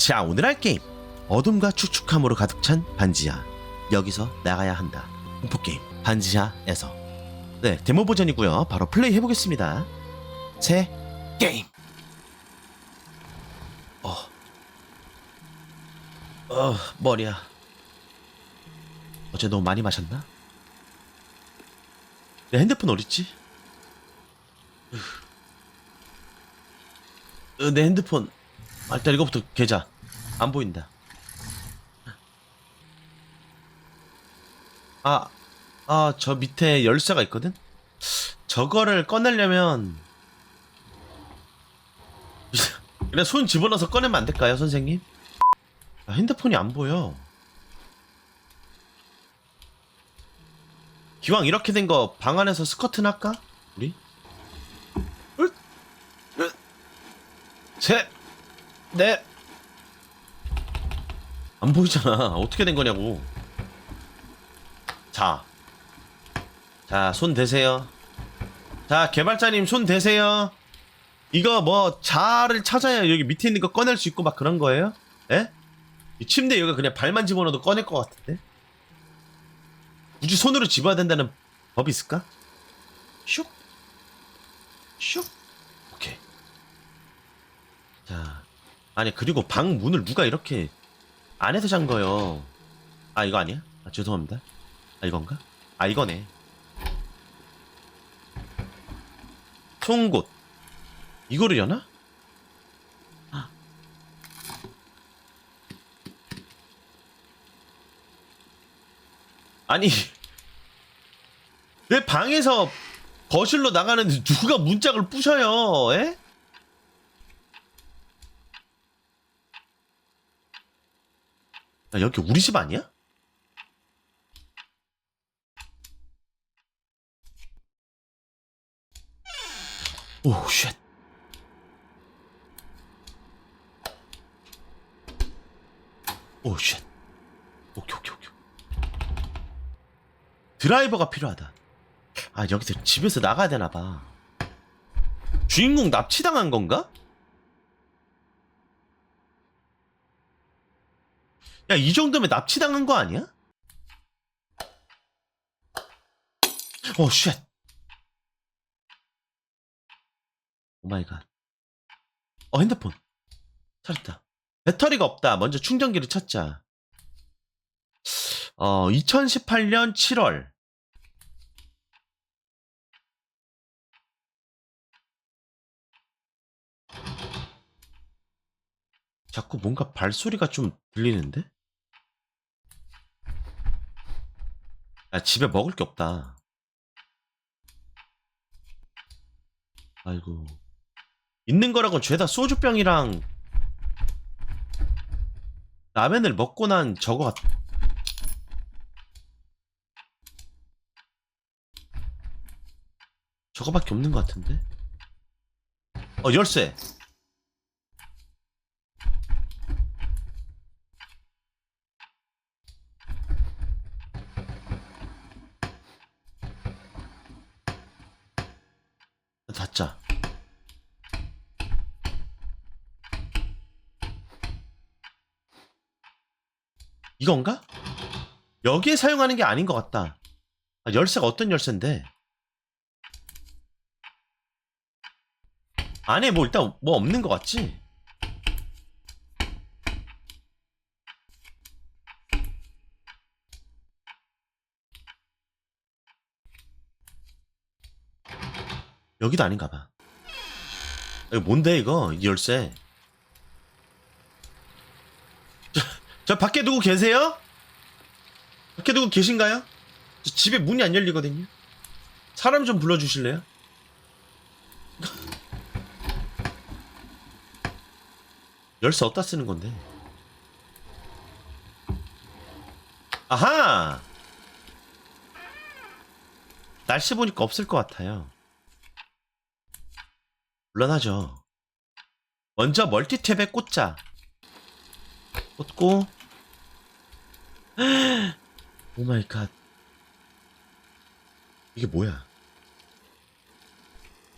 자 오늘 할 게임. 어둠과 축축함으로 가득 찬 반지하. 여기서 나가야 한다. 공포게임. 반지하에서. 네 데모 버전이고요. 바로 플레이 해보겠습니다. 새 게임. 어, 어 머리야. 어제 너무 많이 마셨나? 내 핸드폰 어딨지? 으, 내 핸드폰. 아, 일단 이거부터 계좌 안 보인다 아, 아, 저 밑에 열쇠가 있거든? 저거를 꺼내려면 그냥 손 집어넣어서 꺼내면 안 될까요, 선생님? 아, 핸드폰이 안 보여 기왕 이렇게 된 거 방 안에서 스커트 할까? 우리? 셋, 넷. 안 보이잖아. 어떻게 된 거냐고. 자. 자, 손 대세요. 자, 개발자님 손 대세요. 이거 뭐 자를 찾아야 여기 밑에 있는 거 꺼낼 수 있고 막 그런 거예요? 예? 이 침대 여기 그냥 발만 집어넣어도 꺼낼 것 같은데? 굳이 손으로 집어야 된다는 법이 있을까? 슉. 슉. 오케이. 자. 아니, 그리고 방 문을 누가 이렇게 안에서 잠궈요. 아, 이거 아니야? 아, 죄송합니다. 아, 이건가? 아, 이거네. 송곳. 이거를 여나? 아. 아니, 내 방에서 거실로 나가는데 누가 문짝을 부셔요, 에? 야, 여기 우리 집 아니야? 오, 쉣. 오, 쉣. 오케이, 오케이, 오케이. 드라이버가 필요하다. 아, 여기서 집에서 나가야 되나봐. 주인공 납치당한 건가? 야, 이 정도면 납치당한 거 아니야? 오, 쉣. 오 마이 갓. 어, 핸드폰. 찾았다. 배터리가 없다. 먼저 충전기를 찾자. 어, 2018년 7월. 자꾸 뭔가 발소리가 좀 들리는데? 야, 집에 먹을 게 없다. 아이고. 있는 거라고 죄다 소주병이랑 라면을 먹고 난 저거 같... 저거밖에 없는 것 같은데? 어, 열쇠. 닫자. 이건가? 여기에 사용하는 게 아닌 것 같다. 아, 열쇠가 어떤 열쇠인데? 안에 뭐 일단 뭐 없는 것 같지? 여기도 아닌가 봐. 이거 뭔데 이거? 이 열쇠. 저, 저 밖에 누구 계세요? 밖에 누구 계신가요? 저 집에 문이 안 열리거든요. 사람 좀 불러주실래요? 열쇠 어디다 쓰는 건데? 아하! 날씨 보니까 없을 것 같아요. 물론하죠. 먼저 멀티탭에 꽂자. 꽂고 오 마이 갓. 이게 뭐야?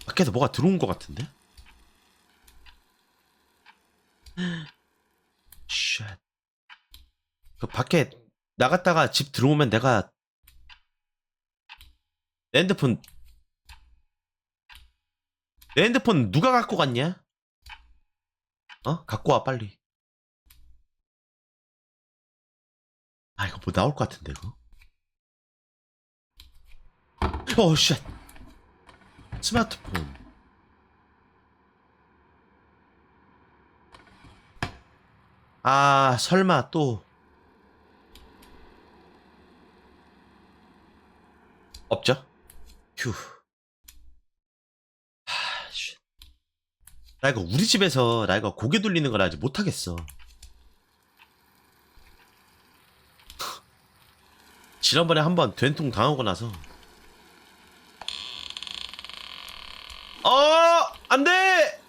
밖에서 뭐가 들어온 것 같은데? 그 밖에 나갔다가 집 들어오면 내가 내 핸드폰 내 핸드폰 누가 갖고 갔냐? 어? 갖고 와 빨리. 아 이거 뭐 나올 것 같은데 이거. 어 쉣. 스마트폰. 아 설마 또 없죠? 휴. 하, 쉣. 나 이거 우리 집에서 나 이거 고개 돌리는 걸 아직 못하겠어. 지난번에 한번 된통 당하고 나서 어! 안 돼!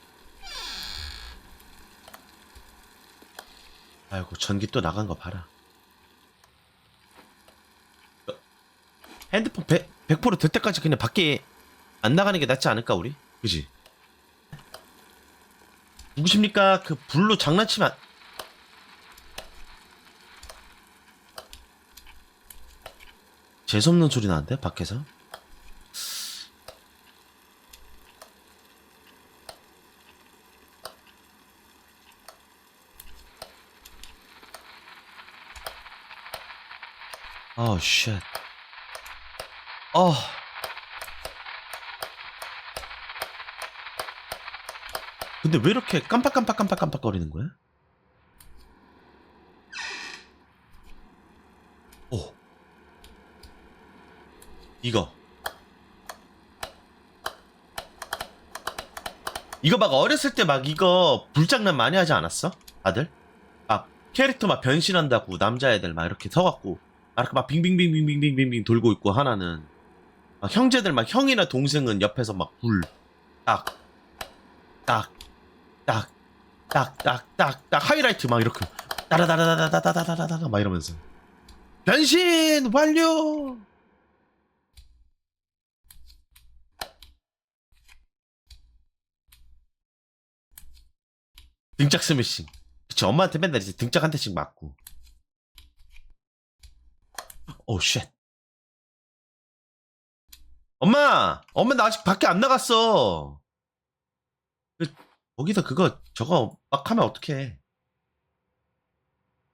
아이고, 전기 또 나간 거 봐라. 어, 핸드폰 100, 100%될 때까지 그냥 밖에 안 나가는 게 낫지 않을까, 우리? 그지? 누구십니까? 그 불로 장난치면 안... 재수없는 소리 나는데, 밖에서? 어, 쉣. 어. 근데 왜 이렇게 깜빡깜빡깜빡깜빡 거리는 거야? 오. 이거. 이거 막 어렸을 때 막 이거 불장난 많이 하지 않았어? 다들? 막 캐릭터 막 변신한다고 남자애들 막 이렇게 서갖고 막 막 빙빙빙빙빙빙빙 돌고 있고 하나는 막 형제들 막 형이나 동생은 옆에서 막 불 딱 딱 딱 딱 딱 딱 딱 하이라이트 막 이렇게 따라다라다다다다다다다 막 이러면서 변신 완료 등짝 스매싱 그치 엄마한테 맨날 이제 등짝 한 대씩 맞고 오 쉣. 엄마! 엄마 나 아직 밖에 안 나갔어. 그, 거기서 그거 저거 막 하면 어떡해.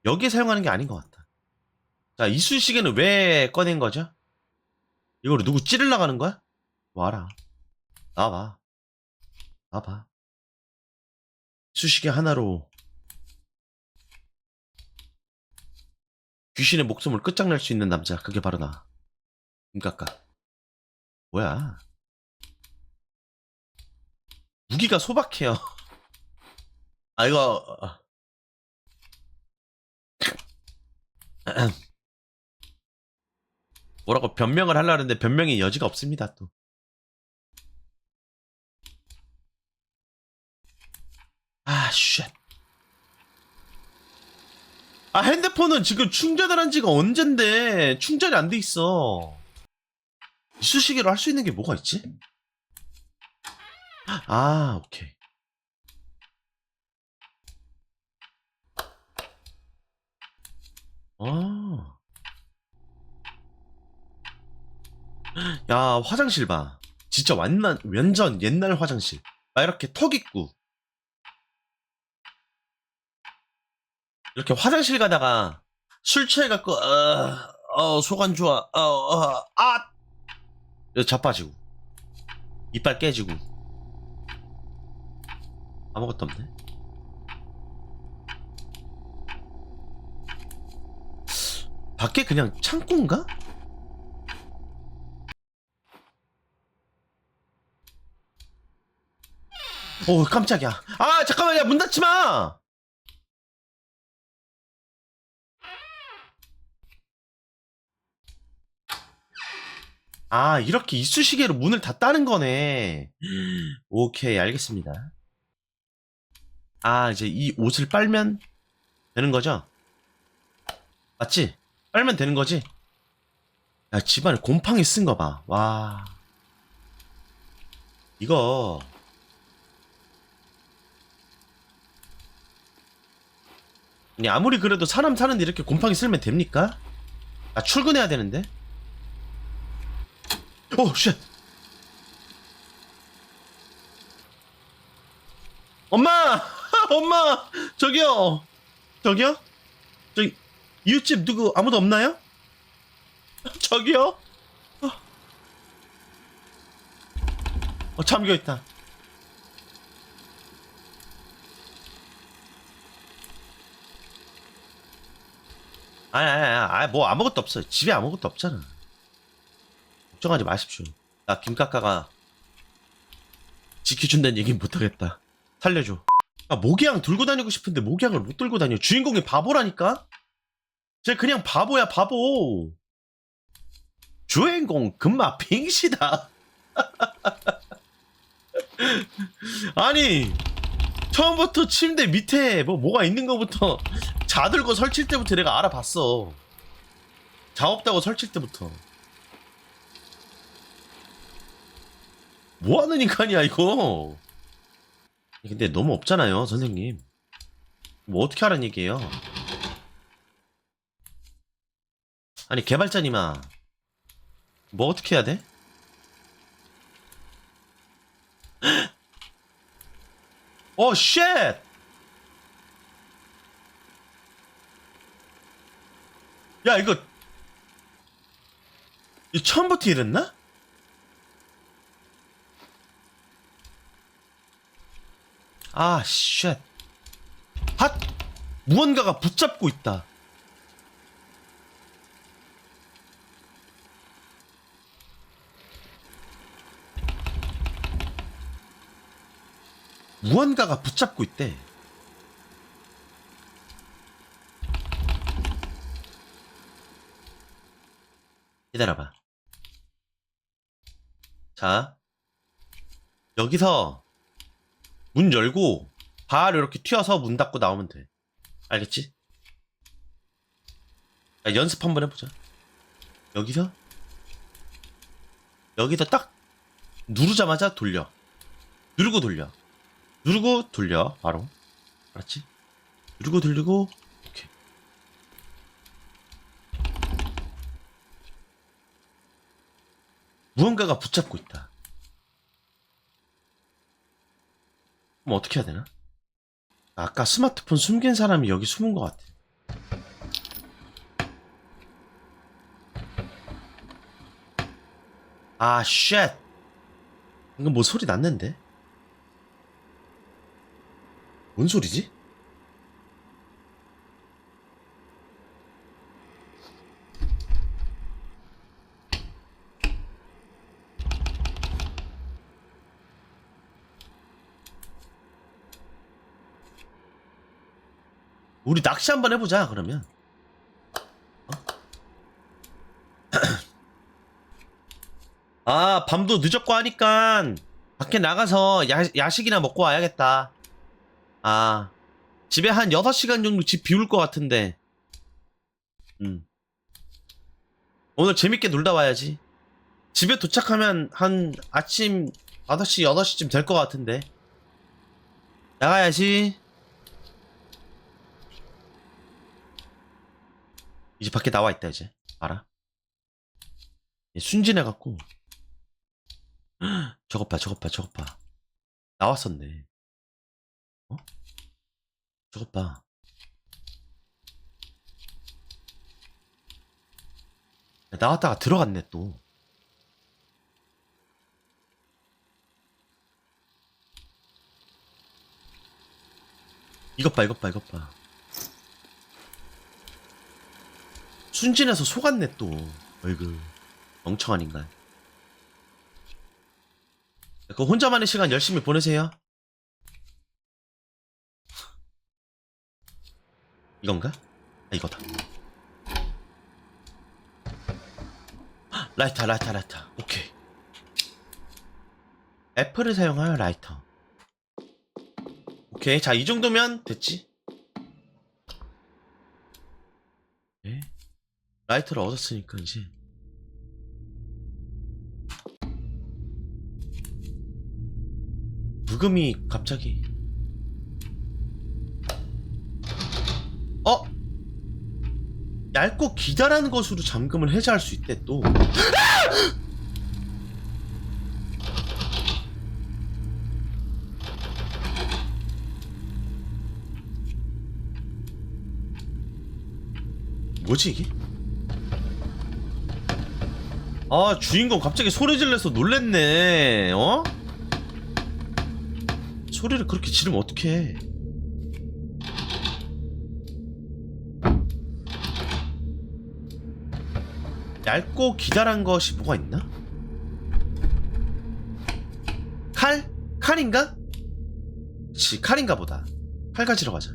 여기에 사용하는 게 아닌 것 같다. 자, 이쑤시개는 왜 꺼낸 거죠? 이거를 누구 찌르려 가는 거야? 와라. 나와봐. 나와봐. 이쑤시개 하나로. 귀신의 목숨을 끝장낼 수 있는 남자 그게 바로 나. 김깎아 뭐야? 무기가 소박해요. 아 이거. 뭐라고 변명을 하려는데 변명의 여지가 없습니다 또 아, 쉣. 아, 핸드폰은 지금 충전을 한 지가 언젠데, 충전이 안 돼 있어. 이쑤시개로 할 수 있는 게 뭐가 있지? 아, 오케이. 어. 야, 화장실 봐. 진짜 완전, 완전 옛날 화장실. 막 이렇게 턱 있고. 이렇게 화장실 가다가 술 취해갖고 어, 어 속 안 좋아 어, 어, 아! 이거 자빠지고 이빨 깨지고. 아무것도 없네. 밖에 그냥 창고인가? 오 깜짝이야. 아 잠깐만 야문 닫지마 아, 이렇게 이쑤시개로 문을 닫다는 거네. 오케이, 알겠습니다. 아, 이제 이 옷을 빨면 되는 거죠? 맞지? 빨면 되는 거지? 야, 집안에 곰팡이 쓴 거 봐. 와. 이거. 아니 아무리 그래도 사람 사는데 이렇게 곰팡이 쓸면 됩니까? 나 출근해야 되는데. 오 쉣. 엄마! 엄마! 저기요! 저기요? 저기 이웃집 누구 아무도 없나요? 저기요? 어, 어 잠겨 있다. 아니 아니 아니 뭐 아무것도 없어요. 집에 아무것도 없잖아. 걱정하지 마십시오. 나 김카카가 지켜준다는 얘기는 못하겠다. 살려줘. 아, 모기향 들고 다니고 싶은데 모기향을 못 들고 다녀. 주인공이 바보라니까? 쟤 그냥 바보야, 바보. 주인공 금마 빙시다. 아니, 처음부터 침대 밑에 뭐, 뭐가 있는 거부터 자들고 설칠 때부터 내가 알아봤어. 자 없다고 설칠 때부터. 뭐 하는 인간이야, 이거? 근데 너무 없잖아요, 선생님. 뭐 어떻게 하라는 얘기예요? 아니 개발자님아, 뭐 어떻게 해야 돼? 어, 쉣! 야, 이거, 이 처음부터 이랬나? 아, 쉣. 핫! 무언가가 붙잡고 있다. 무언가가 붙잡고 있대. 기다려봐. 자, 여기서 문 열고 바로 이렇게 튀어서 문 닫고 나오면 돼. 알겠지? 자, 연습 한번 해보자. 여기서 여기서 딱 누르자마자 돌려. 누르고 돌려. 누르고 돌려. 바로. 알았지? 누르고 돌리고 오케이. 무언가가 붙잡고 있다. 그럼 어떻게 해야 되나? 아까 스마트폰 숨긴 사람이 여기 숨은 것 같아. 아, 쉣! 이거 뭐 소리 났는데? 뭔 소리지? 우리 낚시 한번 해보자 그러면. 어? 아 밤도 늦었고 하니까 밖에 나가서 야, 야식이나 먹고 와야겠다. 아 집에 한 6시간 정도 집 비울 것 같은데. 음. 오늘 재밌게 놀다 와야지. 집에 도착하면 한 아침 5시 8시쯤 될 것 같은데. 나가야지 이제 밖에 나와 있다 이제. 알아? 얘 순진해 갖고. 저것 봐 저것 봐 저것 봐. 나왔었네. 어? 저것 봐. 나왔다가 들어갔네 또. 이것 봐 이것 봐 이것 봐 순진해서 속았네 또. 어이구 멍청한 인간. 그 혼자만의 시간 열심히 보내세요. 이건가? 아 이거다. 헉, 라이터 라이터 라이터. 오케이. 애플을 사용하여 라이터. 오케이. 자 이 정도면 됐지 라이터를 얻었으니까 이제 부금이 갑자기 어? 얇고 기다란 것으로 잠금을 해제할 수 있대 또. 뭐지 이게? 아 주인공 갑자기 소리 질러서 놀랬네 어? 소리를 그렇게 지르면 어떡해 얇고 기다란 것이 뭐가 있나? 칼? 칼인가? 그치 칼인가 보다 칼 가지러 가자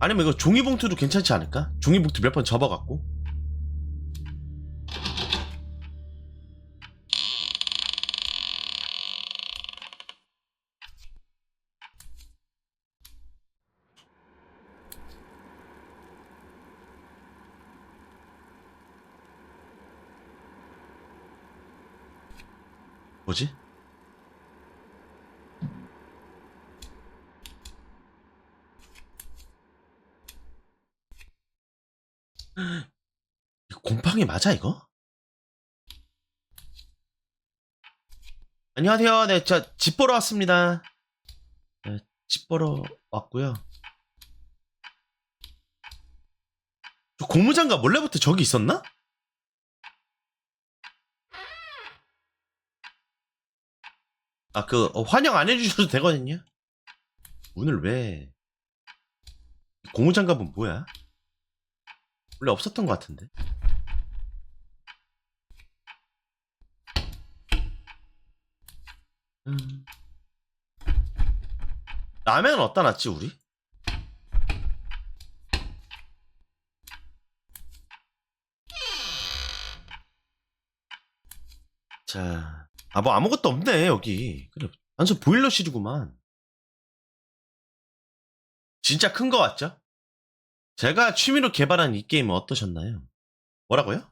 아니면 이거 종이봉투도 괜찮지 않을까? 종이봉투 몇 번 접어갖고 뭐지? 곰팡이 맞아 이거? 안녕하세요. 네, 저 집 보러 왔습니다. 네, 집 보러 왔고요. 저 고무장갑 원래부터 저기 있었나? 아, 그 어, 환영 안 해주셔도 되거든요. 오늘 왜 고무장갑은 뭐야? 원래 없었던 것 같은데. 음. 라면은 어디다 놨지 우리? 자, 아 뭐 아무것도 없네 여기. 그래, 완전 보일러실이구만. 진짜 큰 거 같죠? 제가 취미로 개발한 이 게임은 어떠셨나요? 뭐라고요?